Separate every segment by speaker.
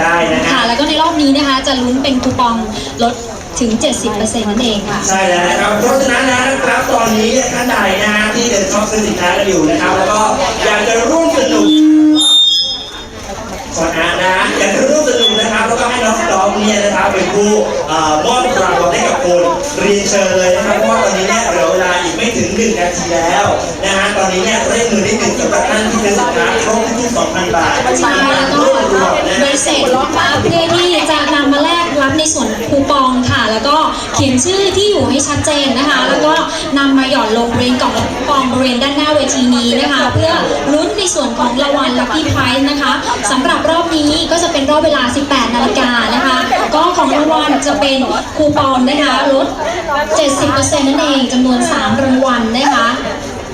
Speaker 1: ได้นะฮะ
Speaker 2: ค่ะแล้วก็ในรอบนี้นะคะจะลุ้นเป็นคูปองลดถึง 70%นั่นเองค่ะ
Speaker 1: ใช่แล้วนะครับ เพราะฉะนั้นแล้วนะครับตอนนี้เนี่ยท่านใดนะฮะที่เดินช็อปซื้อสินค้ากันอยู่นะครับ แล้วก็อยากจะร่วมสนุกก่อนนะนะ อยากจะร่วมสนุกนะครับ แล้วก็ให้น้องๆเนี่ยนะครับเป็นผู้เอ่อมอบรางวัลให้กับคุณเรียนเชิญเลยนะครับเพราะว่าตอนนี้เนี่ย 1นาทีแล้วนะฮะตอนนี้เนี่ยเร่งมือนิดหนึ่งสำหรับท่านที่ซื้อสินค้าครบทุกงพันบาท
Speaker 2: ใช่แล้วก็
Speaker 1: รวมนะ
Speaker 2: ใบเสล็จค่ะเพื่อที่จะนำมาแลกรับในส่วนคูปองค่ะ แล้วก็เขียนชื่อที่อยู่ให้ชัดเจนนะคะ แล้วก็นำมาหย่อนลงบริเวณกล่องคูปองบริเวณด้านหน้าเวทีนี้นะคะ เพื่อลุ้นในส่วนของรางวัลลัคกี้ไพรส์นะคะสำหรับรอบนี้ก็จะเป็นรอบเวลา 18 นาฬิกานะคะ ก็ของรางวัลจะเป็นคูปองนะคะลด 70%นั่นเองจำนวน 3 รางวัลนะคะ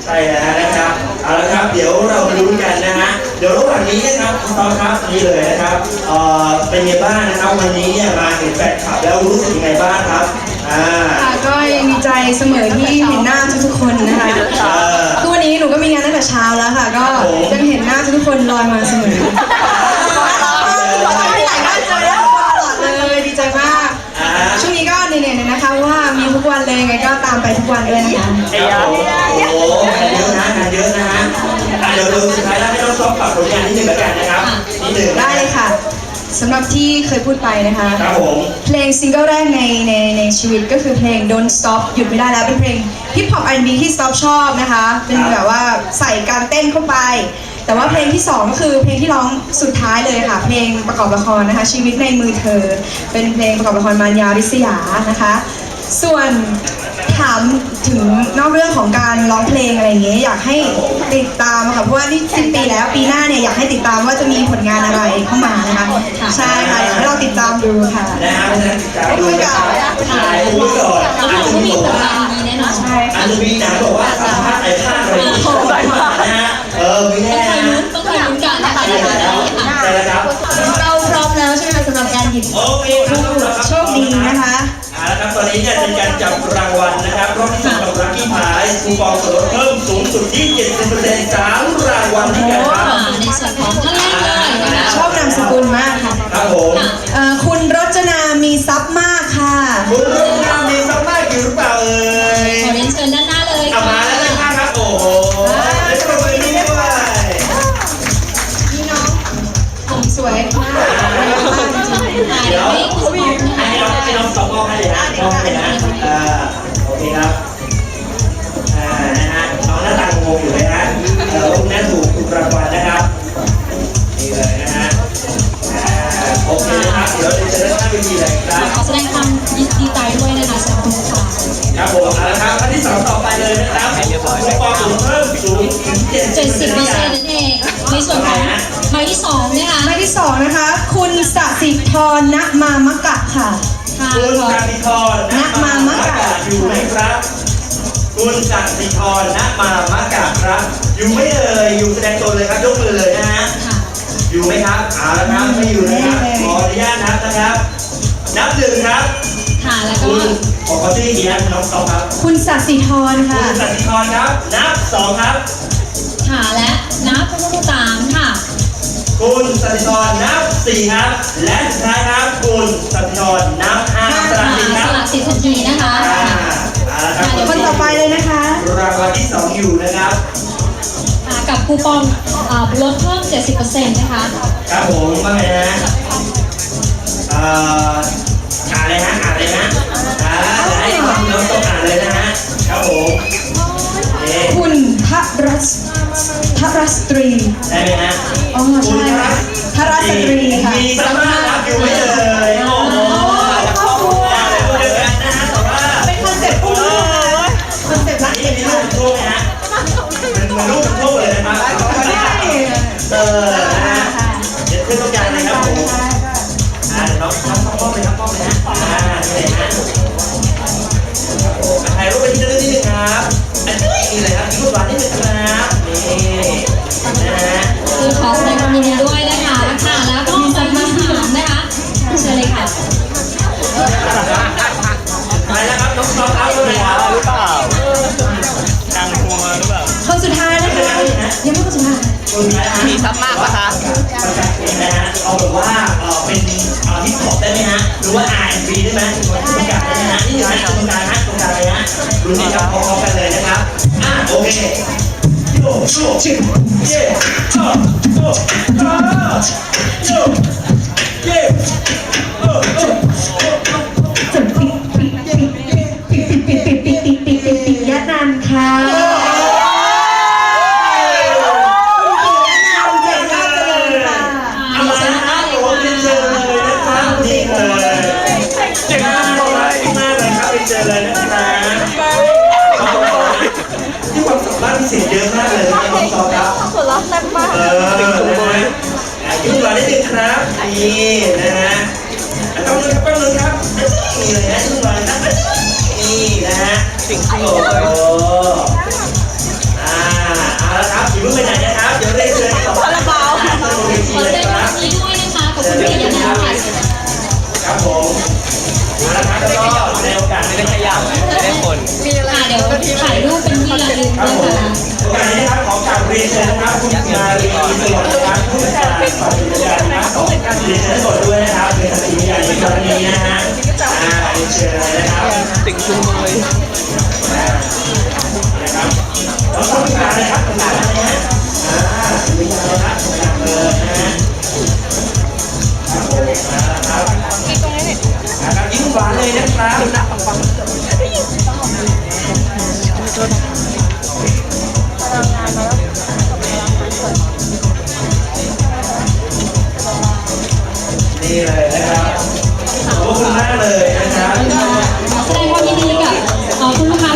Speaker 1: ใช่แล้วนะครับเอาละครับเดี๋ยวเรามาลุ้นกันนะฮะเดี๋ยวระหว่างนี้นะครับคุณตอนครับนี่เลยนะครับเอ่อเป็นไงบ้างนะครับวันนี้เนี่ยมาเห็นแฟนคลับแล้วรู้สึกยังไงบ้างครับอ่า
Speaker 3: ค่ะก็ยังดีใจเสมอที่เห็นหน้าทุกๆคนนะคะ
Speaker 1: เออ
Speaker 3: ทุกวันนี้หนูก็มีงานตั้งแต่เช้าแล้วค่ะ ก็ยังเห็นหน้าทุกๆคนลอยมาเสมอ มีทุกวันเลยไงก็ตามไปทุกวันเลยนะคะ
Speaker 1: ครับผมโอ้โหงานเยอะนะงานเยอะนะฮะอะเดี๋ยวเดี๋ยวสุดท้ายแล้วให้น้องซอฟฝากผลงานนิดหนึ่งแล้วกันนะครับนิดหนึ่งนะ
Speaker 3: ได้เลยค่ะสำหรับที่เคยพูดไปนะคะ
Speaker 1: ครับผม
Speaker 3: เพลงซิงเกิลแรกในในในชีวิตก็คือเพลง Don't Stop หยุดไม่ได้แล้วเป็นเพลงฮิปฮอป R&B ที่ Stop ชอบนะคะ เป็นแบบว่าใส่การเต้นเข้าไป แต่ว่าเพลงที่สองก็คือเพลงที่ร้องสุดท้ายเลยค่ะ เพลงประกอบละครนะคะ ชีวิตในมือเธอ เป็นเพลงประกอบละครมารยาริษยานะคะ ส่วนถามถึงนอกเรื่องของการร้องเพลงอะไรอย่างเงี้ยอยากให้ติดตามค่ะเพราะว่านี่สิปีแล้วปีหน้าเนี่ยอยากให้ติดตามว่าจะมีผลงานอะไรเข้ามานะคะใช่ค่ะอยากให้เราติดตามดูค่ะ
Speaker 1: นะฮะเพราะฉะนั้นติดตามดูนะครับถ่ายรูปก่อน
Speaker 2: แล้ว
Speaker 1: อาจ
Speaker 2: เรา
Speaker 1: จะ
Speaker 2: ก็
Speaker 1: มี
Speaker 2: มี
Speaker 1: บอก
Speaker 2: ผล
Speaker 1: ว่า
Speaker 2: งานดีแน่นอน
Speaker 3: ใช่
Speaker 1: อาจจะมีหนังบอกว่าสัมภาษณ์ไอ้ภาคอะไรอย่างเงี้ยนะฮะเออไม่
Speaker 2: ต้อง
Speaker 1: แน่
Speaker 2: คอย
Speaker 1: นะ
Speaker 2: ลุ้นต้องคอยลุ้นกันนะคะในวันนี้ค่ะ
Speaker 1: ใช่แล้วครับ
Speaker 3: เราพร้อมแล้วใช่ไหมคะสำหรับการหยิบ
Speaker 1: โอเคครับสำหรับ
Speaker 3: โชคดีนะคะ
Speaker 1: เอาละครับตอนนี้เนี่ยเป็นการจับรางวัลนะครับรอบที่สองกับรักกี้พายคูปองส่วนลดเพิ่มสูงสุดที่70%สามรางวัลที่กันครับ
Speaker 2: ค่ะในส่วนของท่านแรกเลยนะคะ
Speaker 3: ชอบนามสกุลมากค่ะ
Speaker 1: ครับผม
Speaker 3: เอ่อ
Speaker 1: องให้เลยนะมองให้นะอ่าโอเคครับอ่านะฮะน้องหน้าตางงอยู่เลยนะเออลูกนั้นถูกถูกรางวัลนะครับนี่เลยนะฮะอ่าโอเคนะครับเดี๋ยวจะเริ่มหน้าเวทีเลยครับ
Speaker 2: ขอแสดงความดีใจด้วยนะคะสำหรับคุณค่ะ
Speaker 1: ครับผมเอาละครับท่านที่สองต่อไปเลยนะครับคูปองสูงเพิ่มสูงถึง
Speaker 2: 70%นั่นเองในส่วนของใบที่สองนะคะ
Speaker 3: ๆหมายที่สองนะคะ คุณสสิ ธรณมามะกะค่ะ
Speaker 2: ค่ะ
Speaker 1: คุณ
Speaker 2: ขอ
Speaker 1: สัติธรณมามะกะอยู่ไหมครับ คุณสัติธรณมามะกะครับ อยู่ไม่เอ่ยอยู่แสดงตนเลยครับยกมือเลยนะฮะ
Speaker 2: ค่ะ
Speaker 1: อยู่ไหมครับเอาละครับไม่อยู่นะครับขออนุญาตนับนะครับ นับหนึ่งครับ
Speaker 2: ค่ะแล้วก็
Speaker 1: คุณขอขอที่กี่นะน้องสองครับ
Speaker 3: คุณสสิธร
Speaker 1: คุ
Speaker 3: ค่ะ
Speaker 1: ณสัติธรครับ นับสองครับ
Speaker 2: ค่ะและนับสามค่ะ
Speaker 1: คุณสัติธรนับสี่ครับ และสุดท้ายครับคุณสัติธรนับห้าสลับสิทธิ์ค
Speaker 2: ส
Speaker 1: รับ
Speaker 2: ลักสิทธิ์ทันทีนะคะ
Speaker 1: อ่าเอาละครับ
Speaker 3: คนต่อไปเลยนะคะ
Speaker 1: รางวัลที่สองอยู่นะครับ
Speaker 2: ค่ะกับคูปองอ่าลดเพิ่ม 70%นะคะ
Speaker 1: ครับผมว่าไงนะ ซับมากปะคะนะฮะเอาแบบว่า
Speaker 3: เออเป็นเออฮิปฮอ
Speaker 1: ป
Speaker 3: ได้
Speaker 1: ไหมฮะหรือว่า R&B ได้ไหมหรื
Speaker 2: อว่าทุ
Speaker 1: กอย่างได้ไหมฮะนี่นะตรงกลางนะตรงกลางเลยนะรู้สิครับพร้อมกันเลยนะครับอะโอเคโยโยชิเย่โยโยโยเย่โยโย เออนะฮะยุ่งหน่อยนิดนึงครับนี่นะฮะต้องนึงครับต้องนึงครับนี่เลยนะยุ่งหน่อยนะนี่นะฮะโอ้โหอ่าเอาละครับอย่าเพิ่งไปไหนนะครับเดี๋ยวเรียนเชิญต่อ
Speaker 4: คาราบาว
Speaker 1: ข
Speaker 2: ขอแสดงความยินดีด้วยนะคะขอบคุณพี่ยานาค่ะ
Speaker 1: ครับผมเอาละครับแล้วก็ในโอกาส
Speaker 5: ไม่
Speaker 1: นี้
Speaker 5: ได้ขยับไม่ได้คน
Speaker 2: ค่ะเดี๋ยวถ่ายรูปเป็นที่ระลึก
Speaker 1: ครับ
Speaker 2: นะคะ
Speaker 1: โอกาสนี้นะครับขอกราบเรียนเชิญนะครับคุณมาลีอิสร นะครั กับเ